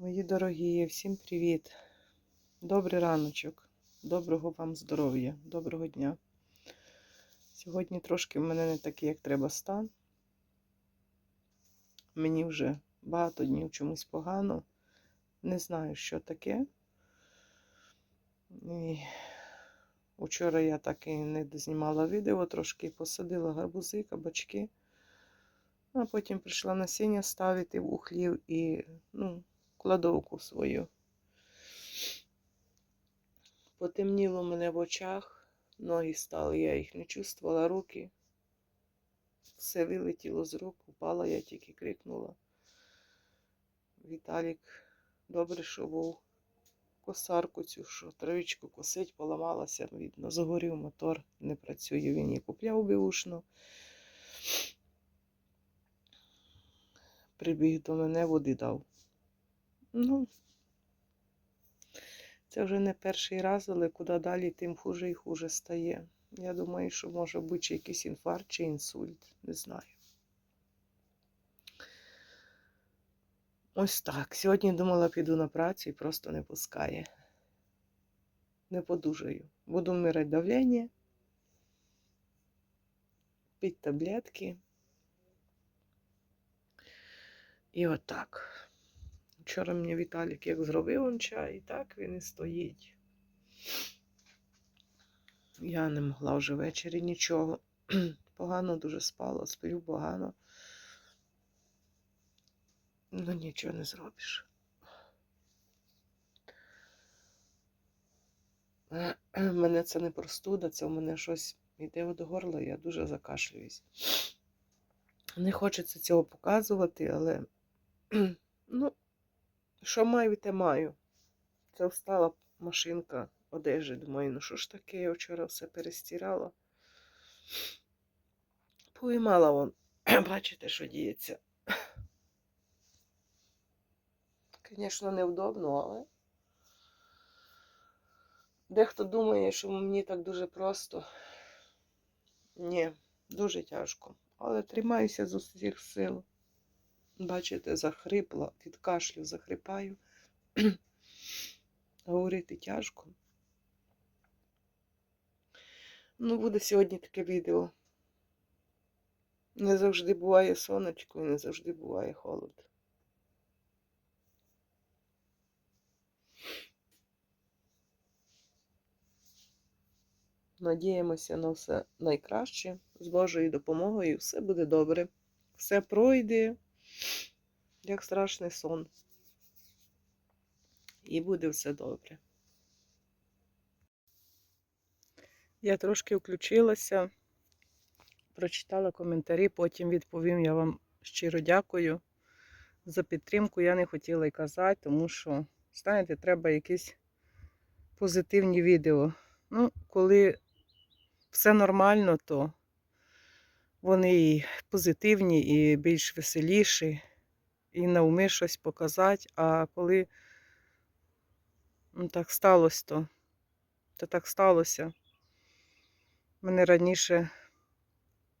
Мої дорогі, всім привіт. Добрий раночок. Доброго вам здоров'я, доброго дня. Сьогодні трошки в мене не такий, як треба стан. Мені вже багато днів чомусь погано. Не знаю, що таке. І Учора я так і не знімала відео, трошки посадила гарбузи, кабачки. А потім прийшла насіння ставити в ухлів і ну, кладовку свою. Потемніло мене в очах, ноги стали, я їх не чувствувала, руки. Все вилетіло з рук, упала, я тільки крикнула. Віталік, добре, що був косарку цю, що травичку косить, поламалася, видно, загорів мотор, не працює, він її купляв беушно. Прибіг до мене, води дав. Ну, це вже не перший раз, але куди далі, тим хуже і хуже стає. Я думаю, що може бути чи якийсь інфаркт чи інсульт, не знаю. Ось так. Сьогодні думала, піду на працю і просто не пускає. Не подужаю. Буду вмирати давлення, пити таблетки. І отак. Вчора мені Віталік як зробив он чай, і так він і стоїть. Я не могла вже ввечері нічого. Погано дуже спала, сплю погано. Ну нічого не зробиш. Мене це не простуда, це у мене щось йде від горла, я дуже закашлююсь. Не хочеться цього показувати, але ну, що маю, те маю. Це встала машинка одежі. Думаю, ну що ж таке, я вчора все перестирала. Поймала вон. Бачите, що діється. Звісно, невдобно, але дехто думає, що мені так дуже просто. Ні, дуже тяжко. Але тримаюся з усіх сил. Бачите, захрипла, від кашлю захрипаю. Говорити тяжко. Ну, буде сьогодні таке відео. Не завжди буває сонечко і не завжди буває холод. Надіємося на все найкраще. З Божою допомогою все буде добре. Все пройде, як страшний сон. І буде все добре. Я трошки включилася, прочитала коментарі, потім відповім. Я вам щиро дякую за підтримку. Я не хотіла й казати, тому що, знаєте, треба якісь позитивні відео. Ну, коли все нормально, то вони і позитивні, і більш веселіші, і навми щось показати. А коли ну, так сталося, то, то так сталося. Мене раніше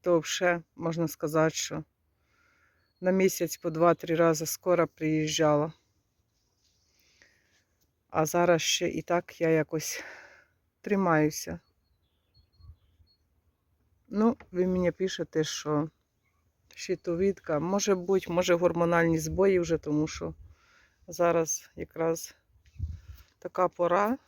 то вже можна сказати, що на місяць по два-три рази скоро приїжджала. А зараз ще і так я якось тримаюся. Ну, ви мені пишете, що щитовідка, може бути, може гормональні збої вже, тому що зараз якраз така пора.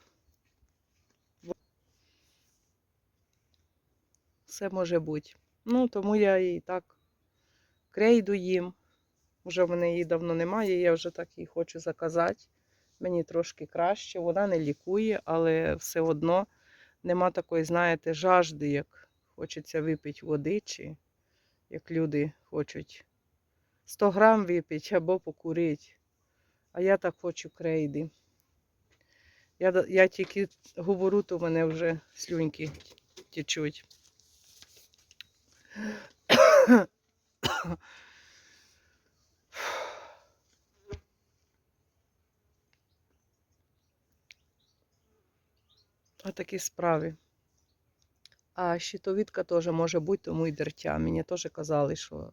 Все може бути. Ну, тому я і так крейду їм. Вже в мене її давно немає, я вже так її хочу заказати. Мені трошки краще. Вона не лікує, але все одно нема такої, знаєте, жажди, як хочеться випити води, чи як люди хочуть 100 грам випити або покурити. А я так хочу крейди. Я, я тільки говорю, то в мене вже слюньки течуть. А такі справи. А щитовідка теж може бути, тому і дертя. Мені теж казали, що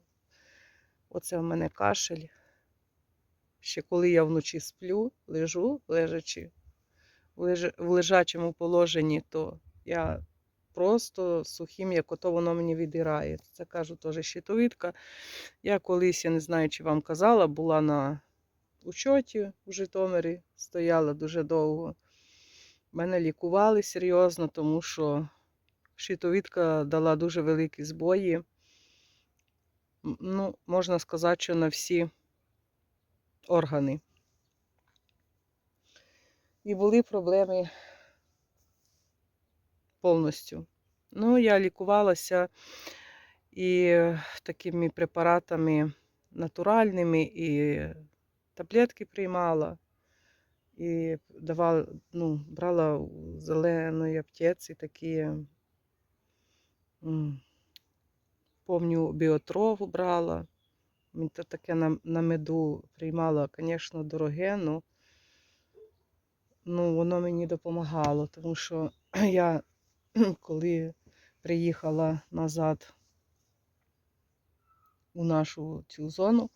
оце в мене кашель. Ще коли я вночі сплю, лежу, лежачи в, лежачому положенні, то я просто сухим, як ото воно мені віддирає. Це кажу теж щитовідка. Я колись, я не знаю, чи вам казала, була на учоті у Житомирі, стояла дуже довго. Мене лікували серйозно, тому що щитовідка дала дуже великі збої. Ну, можна сказати, що на всі органи. І були проблеми повністю. Ну, я лікувалася і такими препаратами натуральними, і таблетки приймала, і давала, ну, брала зеленої аптеці такі, помню, біотрову брала. Мені то таке на, на меду приймала, звісно, дороге, ну, ну воно мені допомагало, тому що я коли приїхала назад у нашу цю зону,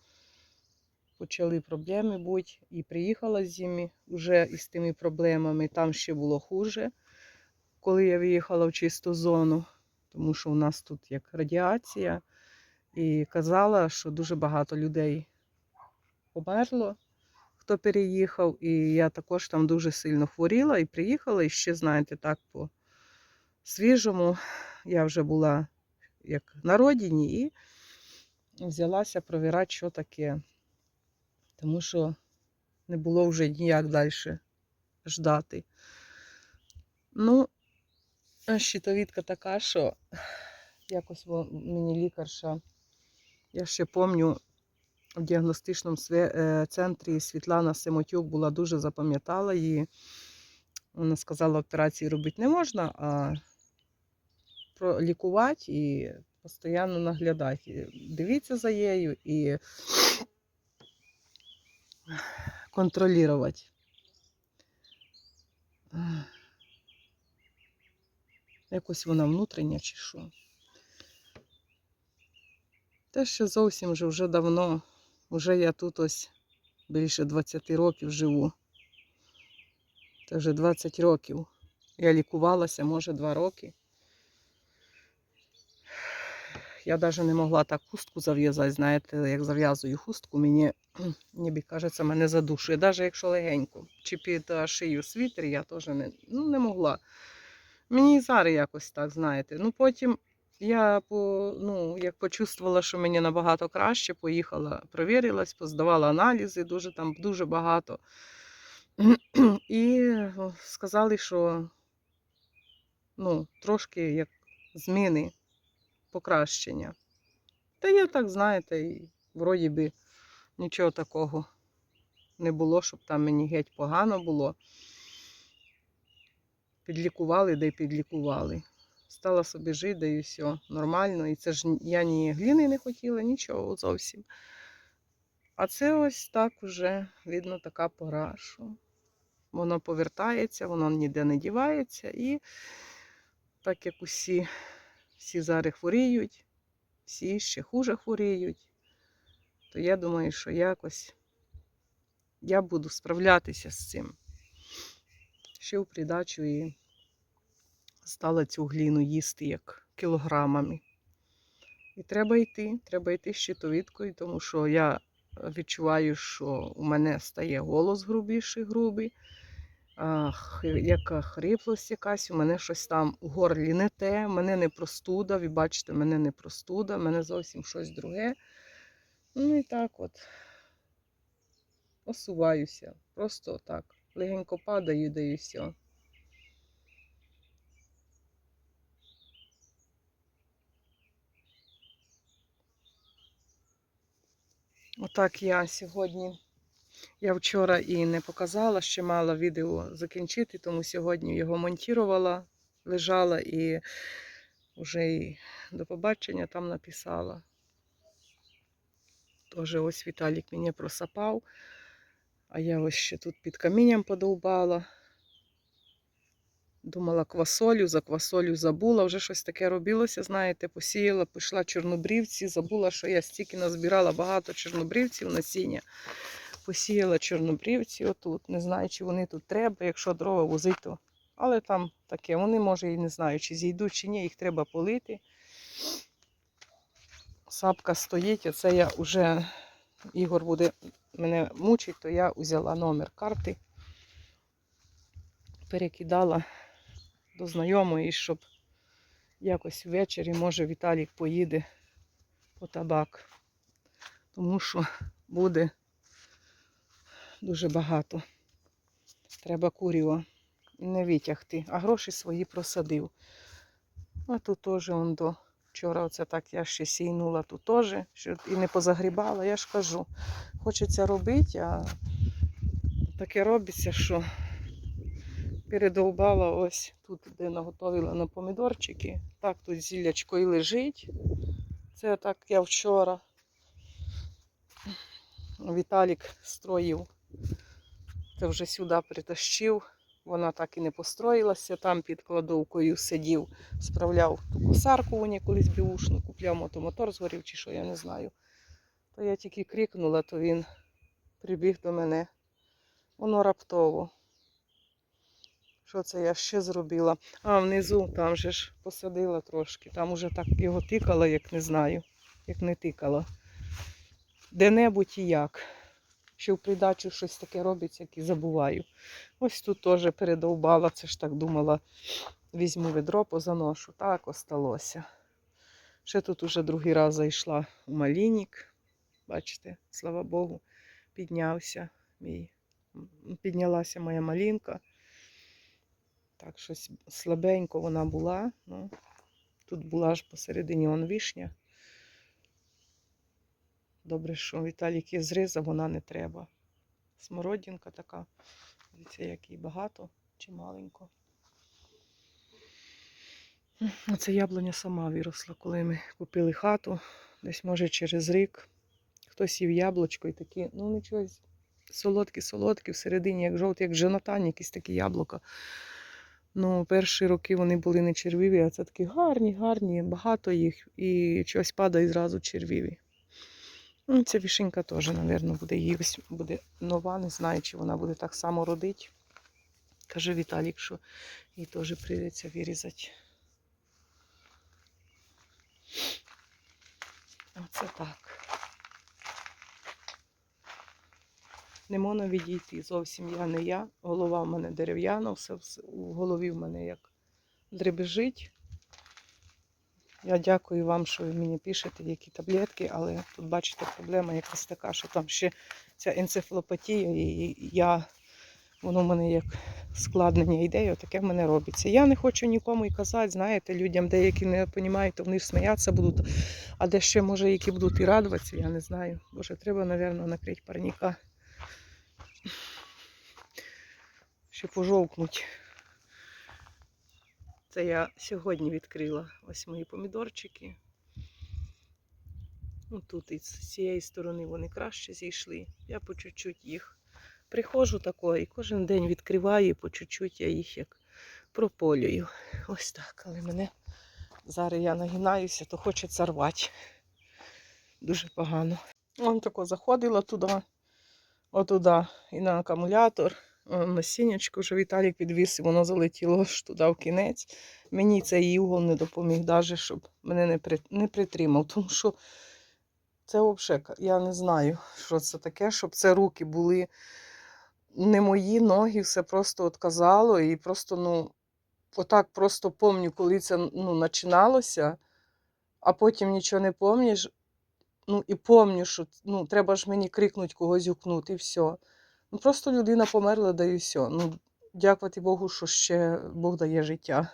почали проблеми бути, і приїхала з ними вже із тими проблемами. Там ще було хуже, коли я виїхала в чисту зону, тому що у нас тут як радіація, і казала, що дуже багато людей померло, хто переїхав, і я також там дуже сильно хворіла і приїхала, і ще, знаєте, так по свіжому. Я вже була як на родині і взялася провірати, що таке. Тому що не було вже ніяк далі ждати. Ну, щитовідка така, що якось мені лікарша, я ще пам'ятаю, в діагностичному е, центрі Світлана Семотюк була дуже запам'ятала її. Вона сказала, операції робити не можна, а пролікувати і постійно наглядати. Дивіться за нею і контролювати. Якось вона внутрішня чи що. Те ще зовсім вже, вже давно, вже я тут ось більше 20 років живу. Це вже 20 років. Я лікувалася, може, 2 роки. Я навіть не могла так хустку зав'язати. Знаєте, як зав'язую хустку, мені ніби кажеться, мене задушує. Навіть якщо легенько. Чи під шию світер, я теж не, ну, не могла. Мені зараз якось так, знаєте. Ну потім я по, ну, як почувствувала, що мені набагато краще, поїхала, провірилась, поздавала аналізи, дуже там дуже багато. І сказали, що ну, трошки як зміни, покращення. Та я так, знаєте, і вроді би нічого такого не було, щоб там мені геть погано було. Підлікували, де підлікували. Стала собі жити, да і все нормально. І це ж я ні гліни не хотіла, нічого зовсім. А це ось так уже, видно, така пора, що воно повертається, воно ніде не дівається. І так як усі, всі зараз хворіють, всі ще хуже хворіють, то я думаю, що якось я буду справлятися з цим. Ще в придачу і стала цю гліну їсти як кілограмами. І треба йти, треба йти з щитовідкою, тому що я відчуваю, що у мене стає голос грубіший, грубий, яка хриплость якась, у мене щось там у горлі не те, в мене не простуда, ви бачите, мене не простуда, мене зовсім щось друге. Ну і так от осуваюся. Просто так. Легенько падаю, да і все. Отак я сьогодні. Я вчора і не показала, ще мала відео закінчити, тому сьогодні його монтувала, лежала і вже і до побачення там написала. Тоже ось Віталік мені просапав, а я ось ще тут під камінням подовбала. Думала квасолю, за квасолю забула, вже щось таке робилося, знаєте, посіяла, пішла чорнобрівці, забула, що я стільки назбирала багато чорнобрівців насіння. Посіяла чорнобрівці отут. Не знаю, чи вони тут треба, якщо дрова возити, то. Але там таке, вони, може, і не знаю, чи зійдуть, чи ні, їх треба полити. Сапка стоїть, оце я вже, Ігор буде мене мучить, то я взяла номер карти, перекидала до знайомої, щоб якось ввечері, може, Віталік поїде по табак. Тому що буде дуже багато. Треба куріва не витягти, а гроші свої просадив. А тут теж он до вчора оце так я ще сійнула тут теж, і не позагрібала. Я ж кажу, хочеться робити, а таке робиться, що передовбала ось тут, де наготовила на помідорчики. Так, тут зіллячко і лежить. Це так я вчора. Віталік строїв. Це вже сюди притащив. Вона так і не построїлася. Там під кладовкою сидів, справляв ту косарку, вони колись бівушну купляв, мотомотор згорів чи що, я не знаю. То я тільки крикнула, то він прибіг до мене. Воно раптово. Що це я ще зробила? А, внизу там же ж посадила трошки. Там уже так його тикала, як не знаю, як не тикала. Де-небудь і як. Що в придачу щось таке робиться, як і забуваю. Ось тут теж передовбала, це ж так думала, візьму відро, позаношу. Так осталося. Ще тут уже другий раз зайшла у малінік. Бачите, слава Богу, піднявся мій. Піднялася моя малінка. Так, щось слабенько вона була. Ну, тут була ж посередині он вишня. Добре, що Віталік є зрізав, вона не треба. Смородинка така. Дивіться, як її багато чи маленько. Оце яблуня сама виросла, коли ми купили хату. Десь, може, через рік. Хтось їв яблучко і такі, ну нічого, солодкі-солодкі, всередині, як жовті, як женатан, якісь такі яблука. Ну, перші роки вони були не червиві, а це такі гарні, гарні, багато їх, і щось падає зразу червиві. Ну, ця вішенька теж, мабуть, буде її ось буде нова, не знаю, чи вона буде так само родити. Каже Віталік, що їй теж прийдеться вирізати. Оце так. Не можна відійти. Зовсім я не я. Голова в мене дерев'яна, все, у голові в мене як дребежить. Я дякую вам, що ви мені пишете, які таблетки, але тут, бачите, проблема якась така, що там ще ця енцефалопатія, і я, воно в мене як складнення ідеї, таке в мене робиться. Я не хочу нікому і казати, знаєте, людям, деякі не розуміють, то вони сміятися будуть, а де ще, може, які будуть і радуватися, я не знаю. Боже, треба, мабуть, накрити парніка. Щоб пожовкнуть. Це я сьогодні відкрила ось мої помідорчики. Ну, тут і з цієї сторони вони краще зійшли. Я по чуть-чуть їх приходжу тако і кожен день відкриваю, і по чуть-чуть я їх як прополюю. Ось так, але мене зараз я нагинаюся, то хочеться рвати. Дуже погано. Вон тако заходила туди, отуди і на акумулятор. О, Насіннячко вже Віталік підвіз, і воно залетіло аж туди в кінець. Мені цей угол не допоміг, навіть, щоб мене не, при, не притримав. Тому що це взагалі, я не знаю, що це таке, щоб це руки були не мої ноги, все просто отказало. І просто, ну, отак просто помню, коли це ну, починалося, а потім нічого не пам'ятаєш. Ну, і помню, що ну, треба ж мені крикнути когось гукнути, і все. Ну, просто людина померла, да і все. Ну, дякувати Богу, що ще Бог дає життя.